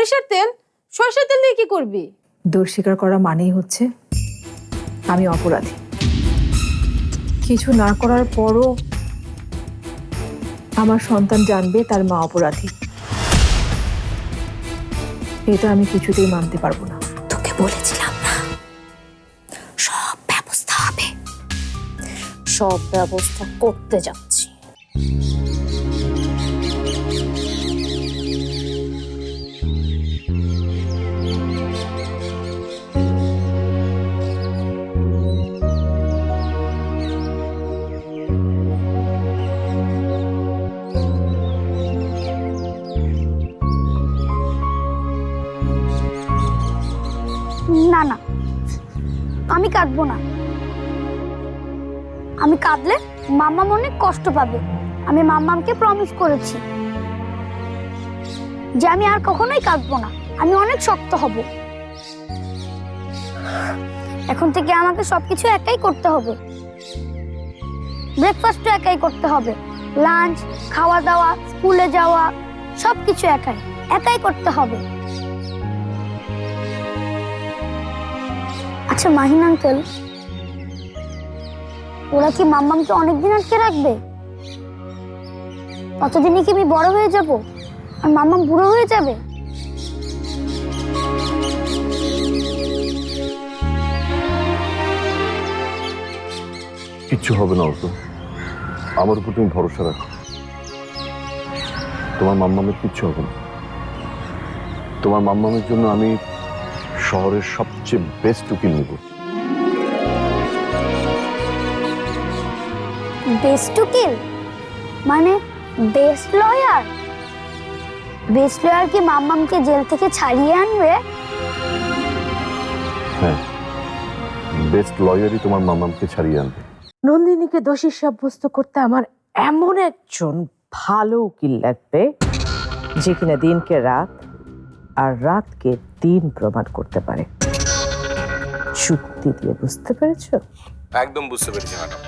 সরিষার তেল সরিষার তেল দিয়ে কি করবি? দোষ স্বীকার করা মানেই হচ্ছে আমি অপরাধী। কিছু না করার পরও আমার সন্তান জানবে তার মা অপরাধী। এটা আমি কিছুতেই মানতে পারব না। তোকে বলেছিলাম না? সব ব্যবস্থা হবে। সব ব্যবস্থা করতে যাচ্ছি। কাঁদবো না। আমি কাঁদলে মাম্মাম অনেক কষ্ট পাবে। আমি মাম্মামকে প্রমিস করেছি যে আমি আর কখনোই কাঁদবো না। আমি অনেক শক্ত হব। এখন থেকে আমাকে সবকিছু একাই করতে হবে। ব্রেকফাস্টও একাই করতে হবে। লাঞ্চ খাওয়া দাওয়া স্কুলে যাওয়া, সবকিছু একাই। একাই করতে হবে। আচ্ছা মাহিন আঙ্কেল ওরা কি মাম্মামকে অনেকদিন আটকে রাখবে? ততদিনে কি আমি বড় হয়ে যাব? আর মাম্মাম বুড়ো হয়ে যাবে? কিচ্ছু হবে না অত আমার উপর তুমি ভরসা রাখো। তোমার মাম্মামের কিচ্ছু হবে না। তোমার মাম্মামের জন্য আমি শহরের সবচেয়ে বেস্ট উকিল নিব। বেস্ট উকিল? মানে বেস্ট লয়ার বেস্ট লয়ার কি মাম্মামকে জেল থেকে ছাড়িয়ে আনবে? হ্যাঁ বেস্ট লয়ারই তোমার মাম্মামকে ছাড়িয়ে আনবে। নন্দিনীকে দোষী সাব্যস্ত করতে আমার এমন একজন ভালো উকিল লাগবে যে কিনা দিনকে রাত আর রাতকে দিন প্রমাণ করতে পারে। যুক্তি দিয়ে বুঝতে পেরেছ? একদম বুঝতে পেরেছি ম্যাডাম।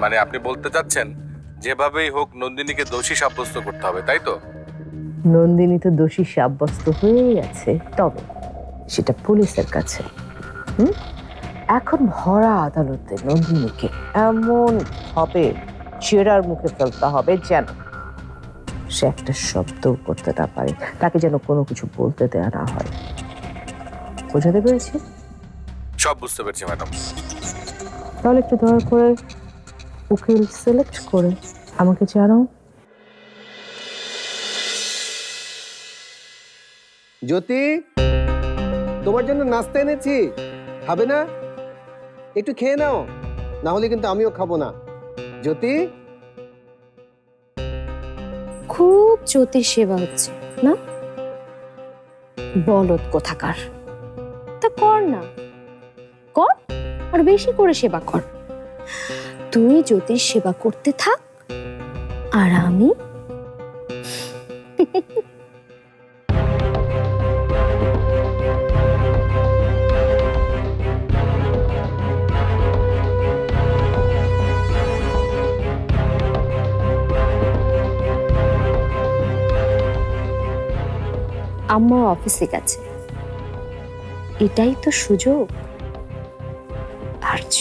মানে আপনি বলতে চাচ্ছেন যেভাবেই হোক নন্দিনীকে দোষী সাব্যস্ত করতে হবে তাই তো? নন্দিনী তো দোষী সাব্যস্ত হয়েই আছে তবে সেটা পুলিশের কাছে। হুম? এখন ভরা আদালতে নন্দিনীকে এমন ভাবে চেরার মুখে ফেলতে হবে যেন সে একটা শব্দও করতে না পারে। তাকে যেন কোনো কিছু বলতে দেয়া না হয়। বোঝাতে পেরেছি? সব বুঝতে পেরেছি ম্যাডাম। তাহলে একটু দয়া করে উকিল সিলেক্ট করে আমাকে জানাও। জ্যোতি তোমার জন্য নাস্তা এনেছি। খাবে না? একটু খেয়ে নাও না হলে কিন্তু আমিও খাব না। জ্যোতি? খুব জ্যোতির সেবা হচ্ছে, না? বলদ কোথাকার? তা কর না। কর, আর বেশি করে সেবা কর। তুই জ্যোতির সেবা করতে থাক, আর আমি আম্মা অফিসে গেছে। এটাই তো সুযোগ। আর্য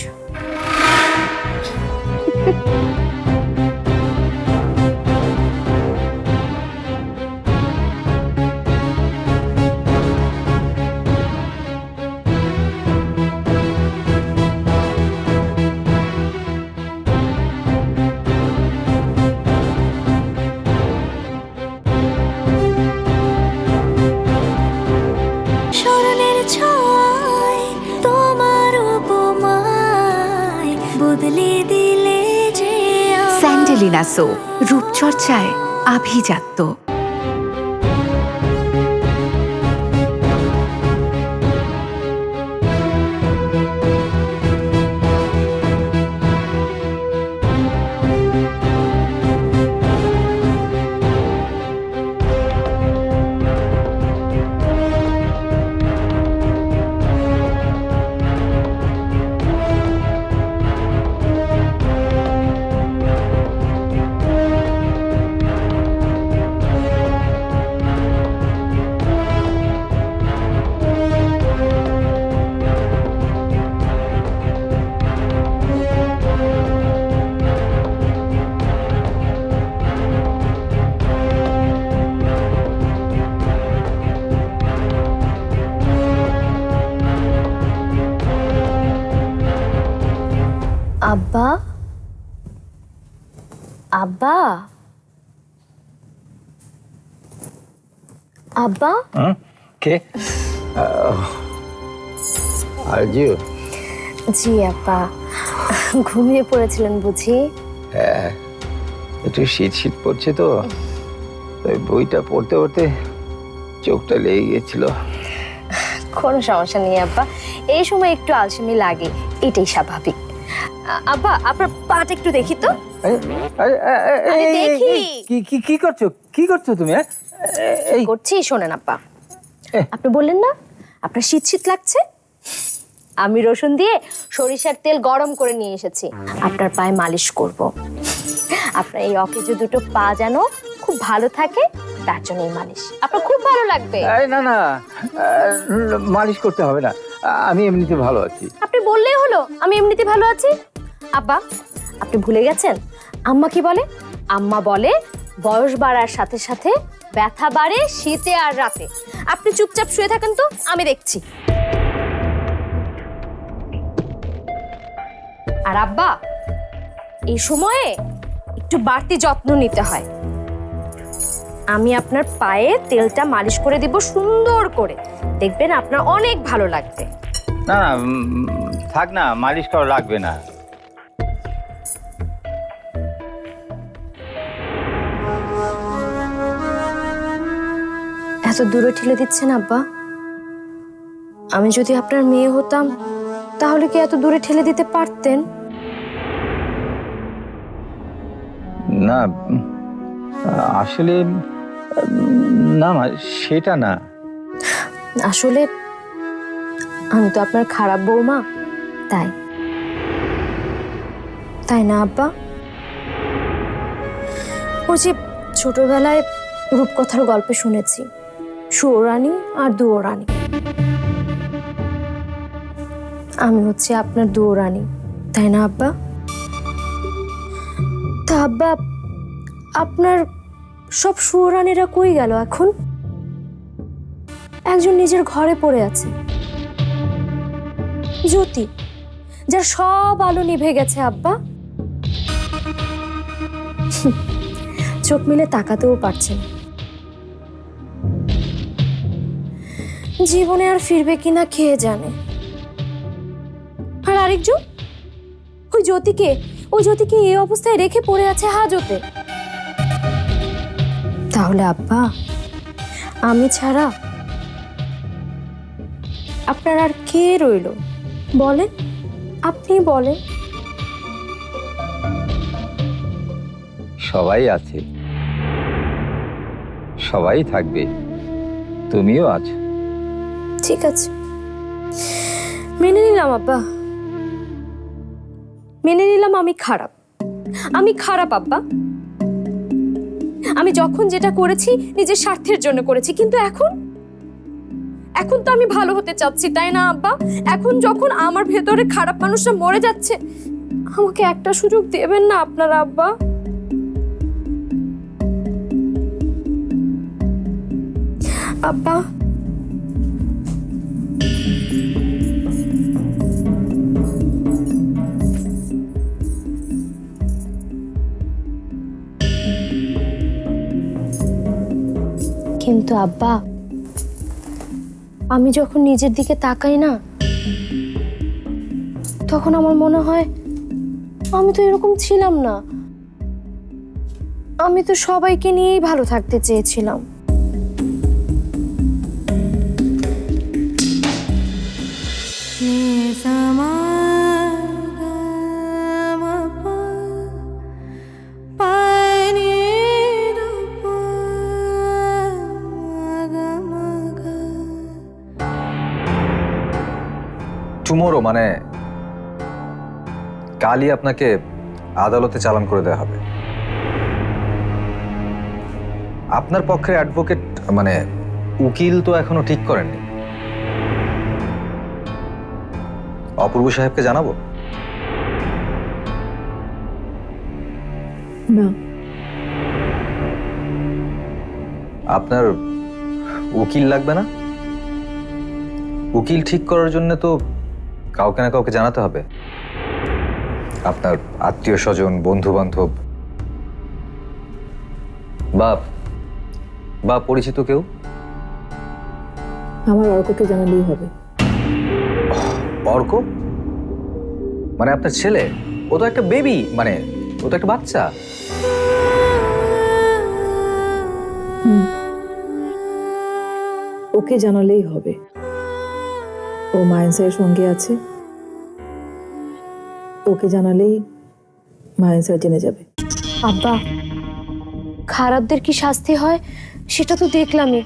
স্যান্ডেলিনা সো রূপচর্চায় আভিজাত্য। আব্বা? আব্বা? কে? আর জি জি আব্বা। ঘুমিয়ে পড়েছিলেন বুঝি? হ্যাঁ একটু শীত শীত পড়ছে তো। ওই বইটা পড়তে পড়তে চোখটা লেগে গেছিল কোনো সমস্যা নেই আব্বা। এই সময় একটু আলসেমি লাগে এটাই স্বাভাবিক। আব্বা আপনার পাটা একটু দেখি তো। দেখি। কি কি কি করছ? কি করছ তুমি হ্যাঁ? এই করছি শোনেন আব্বা। আপনি বললেন না আপনার শীত শীত লাগছে? আমি রসুন দিয়ে সরিষার তেল গরম করে নিয়ে এসেছি। আপনার পায়ে মালিশ করব। আপনার এই অকেজো দুটো পা যেন খুব ভালো থাকে তার জন্য এই মালিশ। আপনার খুব ভালো লাগবে। না না মালিশ করতে হবে না। আমি এমনিতে ভালো আছি। আপনি বললেই হলো আমি এমনিতে ভালো আছি। আব্বা, আপনি ভুলে গেছেন? আম্মা কি বলে? আম্মা বলে, বয়স বাড়ার সাথে সাথে ব্যথা বাড়ে শীতে আর রাতে। আপনি চুপচাপ শুয়ে থাকেন তো, আমি দেখছি। আর আব্বা, এই সময়ে একটু বাড়তি যত্ন নিতে হয়। আমি আপনার পায়ে তেলটা মালিশ করে দিব সুন্দর করে। দেখবেন আপনার অনেক ভালো লাগবে। না না থাক না, মালিশ করা লাগবে না। এত দূরে ঠেলে দিচ্ছেন আব্বা? আমি যদি আপনার মেয়ে হতাম তাহলে কি এত দূরে ঠেলে দিতে পারতেন? না আসলে না সেটা না। আসলে আমি তো আপনার খারাপ বৌমা তাই। তাই না আব্বা? ওই যে ছোটবেলায় রূপকথার গল্পে শুনেছি। সুয়োরানী আর দুয়োরানি। আমি হচ্ছে আপনার দুয়োরানি, তাই না আব্বা? তা আব্বা, আপনার সব সুয়োরানীরা কই গেল এখন? একজন নিজের ঘরে পড়ে আছে। জ্যোতি, যার সব আলো নিভে গেছে আব্বা। চোখ মিলে তাকাতেও পারছে না। জীবনে আর ফিরবে কিনা খেয়ে জানে। আর আরেকজন? ওই জ্যোতিকে ওই জ্যোতিকে এই অবস্থায় রেখে পড়ে আছে হাজতে। তাহলে আব্বা, আমি ছাড়া আপনার আর কে রইল? বলেন, আপনি বলেন। সবাই আছে। সবাই থাকবে। তুমিও আছো। ঠিক আছে। মেনে নিলাম, আব্বা। মেনে নিলাম, আমি খারাপ। আমি খারাপ, আব্বা। আমি যখন যেটা করেছি, নিজের স্বার্থের জন্য করেছি, কিন্তু এখন? এখন তো আমি ভালো হতে চাচ্ছি, তাই না, আব্বা? এখন যখন আমার ভেতরে খারাপ মানুষটা মরে যাচ্ছে, আমাকে একটা সুযোগ দেবেন না, আপনারা, আব্বা? আব্বা কিন্তু আব্বা, আমি যখন নিজের দিকে তাকাই না, তখন আমার মনে হয় আমি তো এরকম ছিলাম না। আমি তো সবাইকে নিয়েই ভালো থাকতে চেয়েছিলাম। টুমোরো মানে কালই আপনাকে আদালতে চালান করে দেওয়া হবে। আপনার পক্ষে অ্যাডভোকেট মানে উকিল তো এখনও ঠিক করেননি। অপূর্ব সাহেবকে জানাব? না। আপনার উকিল লাগবে না? উকিল ঠিক করার জন্য তো কাউকে না কাউকে জানাতে হবে। আপনার আত্মীয় স্বজন বন্ধু বান্ধব বা বা পরিচিত কেউ? আমার অর্ককে জানালেই হবে। অর্ক? মানে আপনার ছেলে? ও তো একটা বেবি মানে ও তো একটা বাচ্চা। ওকে জানালেই হবে। ও মায়েন্সারের সঙ্গে আছে। ওকে জানালেই মায়েন্সার জেনে যাবে। আব্বা খারাপদের কি শাস্তি হয়? সেটা তো দেখলামই।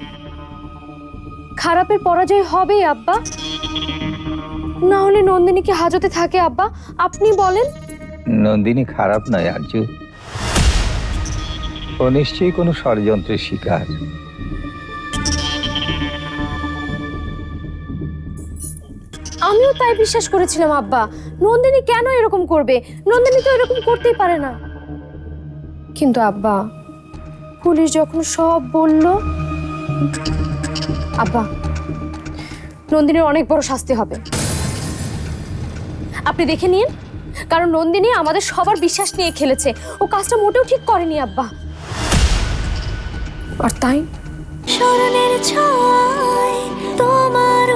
খারাপের পরাজয় হবেই আব্বা। না হলে নন্দিনী কি হাজতে থাকে আব্বা? আপনি বলেন। নন্দিনী খারাপ নয় আর্য। ও নিশ্চয়ই কোনো ষড়যন্ত্রের শিকার। আমিও তাই বিশ্বাস করেছিলাম আব্বা। নন্দিনী কেন এরকম করবে? নন্দিনী তো এরকম করতেই পারে না। কিন্তু আব্বা পুলিশ যখন সব বলল আব্বা নন্দিনীর অনেক বড় শাস্তি হবে। আপনি দেখে নিন কারণ নন্দিনী আমাদের সবার বিশ্বাস নিয়ে খেলেছে। ও কাজটা মোটেও ঠিক করেনি আব্বা। আর তাই? স্মরণের ছয় তোমার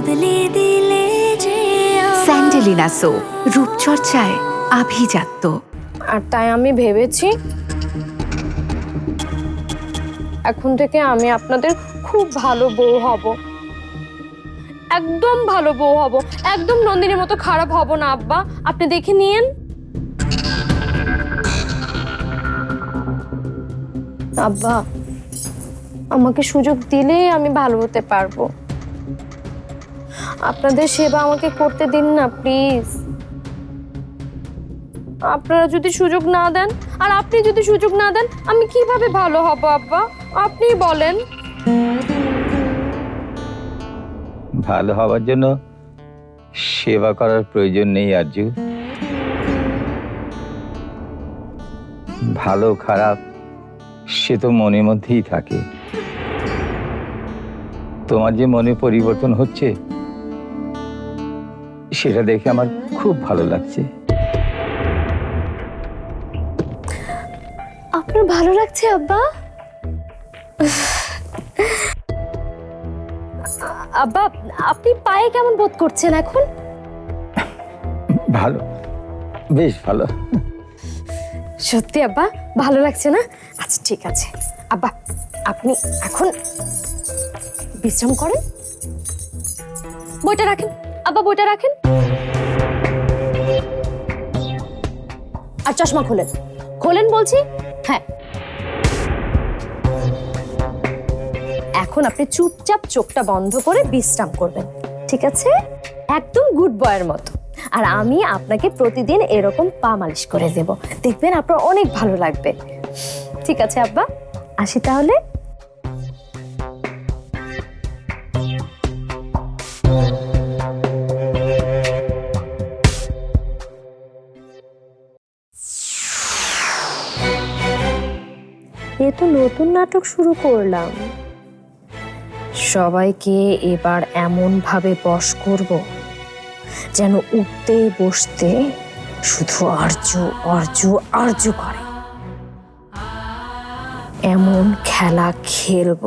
বদলে দিলে যে স্যান্ডেলিনা সো রূপচর্চায় আভিজাত্য। আর তাই আমি ভেবেছি এখন থেকে আমি আপনাদের খুব ভালো বউ হব। একদম ভালো বউ হব। একদম নন্দিনীর মতো খারাপ হব না আব্বা। আপনি দেখে নিয়েন। আব্বা আমাকে সুযোগ দিলেই আমি ভালো হতে পারব। আপনাদের সেবা আমাকে করতে দিন না, প্লিজ। আপনারা যদি সুযোগ না দেন, আর আপনি যদি সুযোগ না দেন, আমি কীভাবে ভালো হব আব্বা? আপনি বলেন। ভালো হওয়ার জন্য সেবা করার প্রয়োজন নেই আর্য ভালো, খারাপ, সে তো মনের মধ্যেই থাকে। তোমার যে মনে পরিবর্তন হচ্ছে সেটা দেখে আমার খুব ভালো লাগছে। আপনার ভালো লাগছে আব্বা? আব্বা আপনি পায়ে কেমন বোধ করছেন এখন? ভালো বেশ ভালো। সত্যি আব্বা ভালো লাগছে না? আচ্ছা ঠিক আছে। আব্বা আপনি এখন বিশ্রাম করেন? বইটা রাখেন। আব্বা বইটা রাখেন। আর চশমা খোলেন। খোলেন বলছি? হ্যাঁ। এখন আপনি চুপচাপ চোখটা বন্ধ করে বিশ্রাম করবেন, ঠিক আছে? একদম গুড বয়ের মতো। আর আমি আপনাকে প্রতিদিন এরকম পা মালিশ করে দেব। দেখবেন আপনার অনেক ভালো লাগবে। ঠিক আছে, আব্বা? আসি তাহলে। নতুন নাটক শুরু করলাম। সবাইকে এবার এমন ভাবে বশ করব যেন উঠতে বসতে শুধু আর্য আর্য আর্য করে। এমন খেলা খেলব।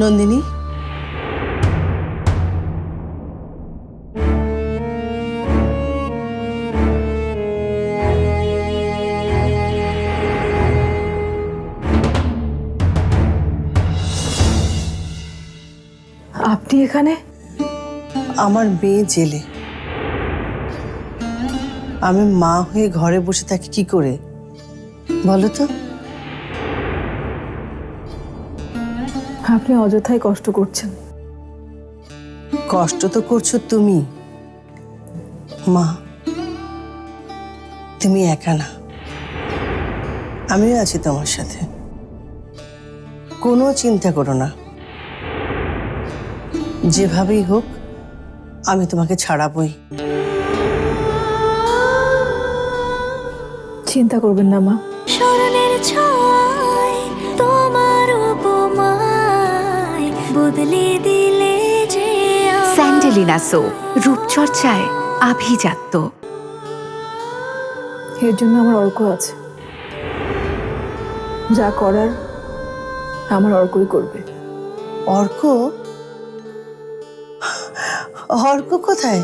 নন্দিনী? আপনি এখানে? আমার মেয়ে জেলে। আমি মা হয়ে ঘরে বসে থাকি কি করে? বলো তো। আপনি অযথাই কষ্ট করছেন। কষ্ট তো করছ তুমি। মা তুমি একা না। আমিও আছি তোমার সাথে। কোনো চিন্তা করো না। যেভাবেই হোক আমি তোমাকে ছাড়াবই। চিন্তা করবেন না মা। স্মরণের ছয় বদলে দিলে যে স্যান্ডেলিনা সো রূপচর্চায় আভিজাত্য। এর জন্য আমার অর্ক আছে। যা করার আমার অর্কই করবে। অর্ক? অর্ক কোথায়?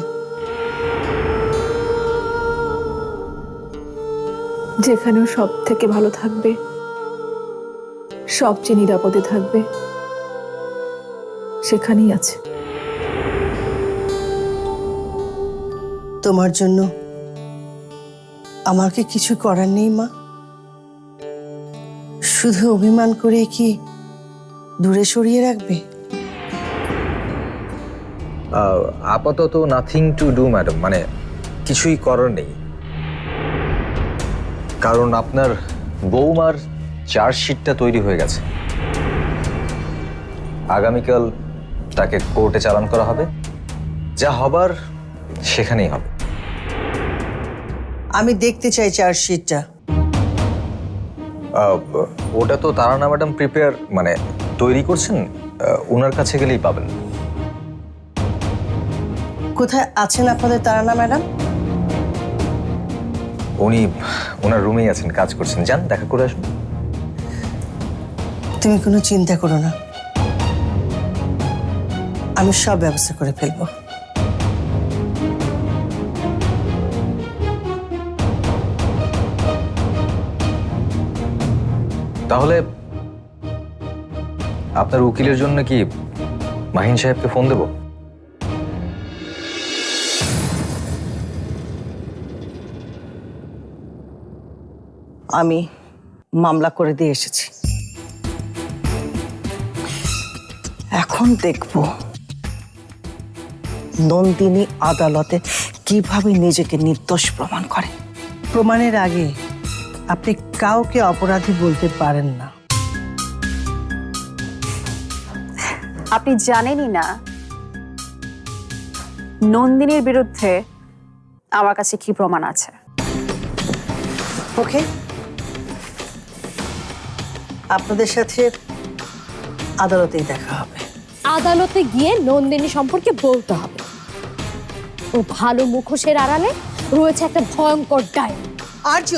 যেখানেও সব থেকে ভালো থাকবে সবচেয়ে নিরাপদে থাকবে। সেখানেই আছে। তোমার জন্য আমাকে কিছু করার নেই মা। শুধু অভিমান করে কি দূরে সরিয়ে রাখবে? আহ, আপাতত নাথিং টু ডু ম্যাডাম মানে কিছুই করার নেই। কারণ আপনার বৌমার চার্জশিটটা তৈরি হয়ে গেছে। আগামীকাল তাকে কোর্টে চালান করা হবে। যা হবার সেখানেই হবে। আমি দেখতে চাই চার্জশিটটা। ওটা তো তারানা ম্যাডাম প্রিপেয়ার মানে তৈরি করছেন ওনার কাছে গেলেই পাবেন। কোথায় আছেন আপনাদের তারানা ম্যাডাম? উনি ওনার রুমেই আছেন কাজ করছেন। যান দেখা করে আসুন। তুমি কোনো চিন্তা করো না। আমি সব ব্যবস্থা করে ফেলব। তাহলে আপনার উকিলের জন্য কি মাহিন সাহেবকে ফোন দেব? আমি মামলা করে দিয়ে এসেছি। এখন দেখব নন্দিনী আদালতে কীভাবে নিজেকে নির্দোষ প্রমাণ করে? প্রমাণের আগে আপনি কাউকে অপরাধী বলতে পারেন না। আপনি জানেনই না নন্দিনীর বিরুদ্ধে আমার কাছে কি প্রমাণ আছে। ওকে। আপনাদের সাথে আদালতেই দেখা হবে। আদালতে গিয়ে নন্দিনী সম্পর্কে বলতে হবে। ও ভালো মুখোশের আড়ালে রয়েছে একটা ভয়ঙ্কর ডায় আর্য